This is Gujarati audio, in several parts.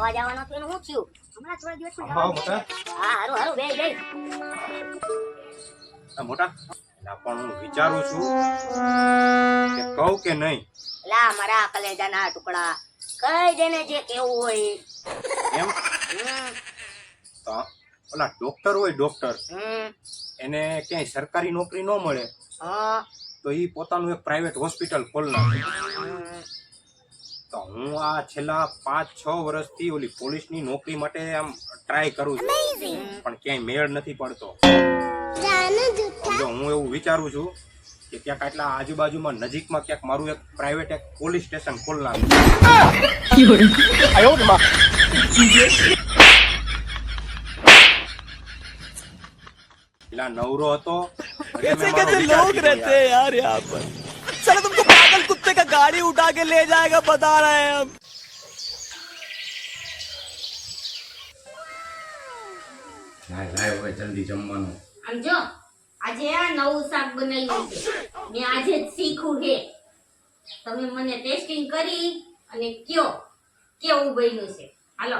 દવા જવાનો તો એનું શું થયું? હમણાં થોડા દિવસ હા હારું હારું બે બે મોટા પણ હું વિચારું છું કે કહું કે નહીં. લા મારા કલેજાના ટુકડા કઈ દેને જે કેવું હોય. એમ? તો ઓલા ડોક્ટર હોય ડોક્ટર એને ક્યાંય સરકારી નોકરી ન મળે તો એ પોતાનું એક પ્રાઇવેટ હોસ્પિટલ ખોલ નાખે. હમ. તો હું આ છેલ્લા પાંચ છ વર્ષથી ઓલી પોલીસની નોકરી માટે આમ ટ્રાય કરું છું. પણ ક્યાંય મેળ નથી પડતો. જો હું એવું વિચારું છું કે ક્યાંક આટલા આજુબાજુમાં નજીકમાં ક્યાંક મારું એક પ્રાઇવેટ એક પોલીસ સ્ટેશન ખોલ પેલા નવરો હતો રહેતે યાર યહાં પર. पागल कुत्ते का गाड़ी उठा के ले जाएगा बता रहे हैं हम લાય લાય હવે જલ્દી જમવાનું આમ જો આજે આ નવું શાક બનાવ્યું છે મેં આજે જ શીખું છે તમે મને ટેસ્ટિંગ કરી અને કયો કેવું બન્યું છે હાલો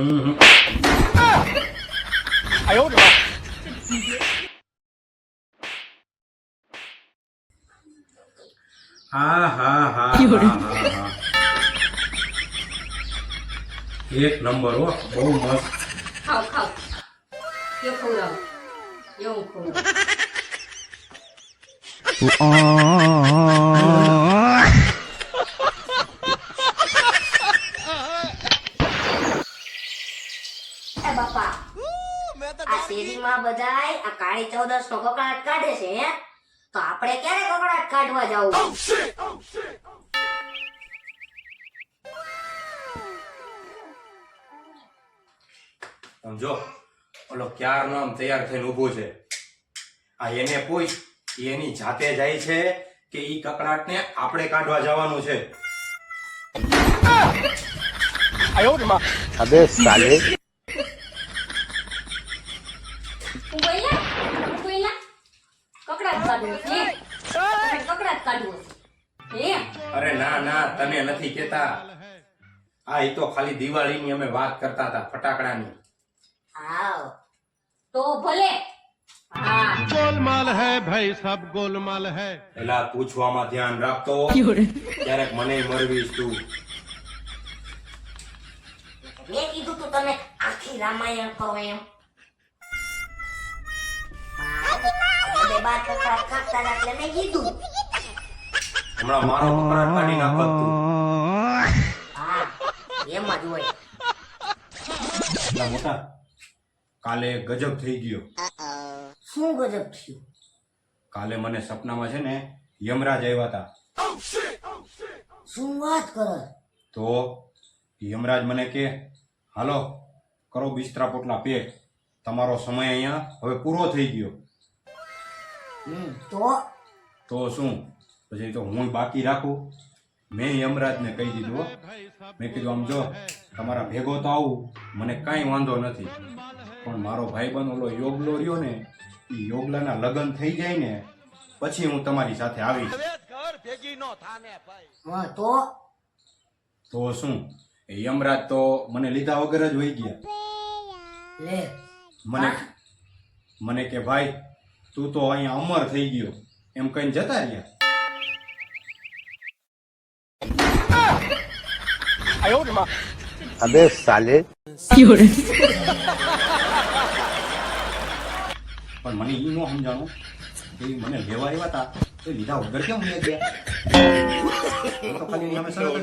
હમ, હમ, હમ. હા હા હા હા હા હા એક નંબર હો બહુ મસ્ત ખાવ ખાવ કયો ખવડાવો એવું ખવડાવો એ બાપા. આ શેરીમાં બધાય આ કાળી ચૌદસ નો કકડાટ કાઢે છે તો આપણે ક્યારે કકડાટ કાઢવા જાવું? Oh, સમજો oh, oh, ઓલો ક્યાર નામ તૈયાર થઈને ઊભો છે. આ એને પૂછ એની જાતે જાય છે કે ઈ કકડાટને આપણે કાઢવા જવાનું છે? ઉગઈલા ઉગઈલા કકડાટ કાઢવો હે કકડાટ કાઢવો હે અરે ના ના તને નથી કેતા આ એ તો ખાલી દિવાળીની અમે વાત કરતા હતા ફટાકડાની હાવ તો ભલે ગોલમાલ હે ભાઈ સબ ગોલમાલ હે એલા પૂછવામાં ધ્યાન રાખતો ક્યારેક મને મરવીશ તું મેં કીધું તું તમે આખી રામાયણ કહો એમ હા, બાર કકડાટ કાઢતા એટલે મેં કીધું. હમણાં મારો કકડાટ કાઢી નાખત હા એમ જ હોય. એટલા મોટા? કાલે ગજબ થઈ ગયો. શું ગજબ થયું? કાલે મને સપનામાં છે ને યમરાજ આવ્યા હતા. શું વાત કરો? તો યમરાજ મને કે હાલો કરો બિસ્તરા પોટલા પેક તમારો સમય અહીંયા હવે પૂરો થઈ ગયો. તો? તો શું? પછી તો હું બાકી રાખું? મેં યમરાજને કહી દીધું મેં કીધું આમ જો તમારા ભેગો તો આવું મને કાંઈ વાંધો નથી. પણ મારો ભાઈ બન ઓલો યોગલો રહ્યો ને એ યોગલાના લગ્ન થઈ જાય ને પછી હું તમારી સાથે આવીશ. તો? તો શું? એ યમરાજ તો મને લીધા વગર જ હોઈ ગયા. મને મને કે ભાઈ તું તો અહીંયા અમર થઈ ગયો. એમ કહીને જતા રહ્યા. અબે સાલે. પણ મને એ ન સમજાણો. કે મને લેવા આવ્યા હતા તો લીધા વગર કેમ લઈ ગયા? ખાલી અમે સરળ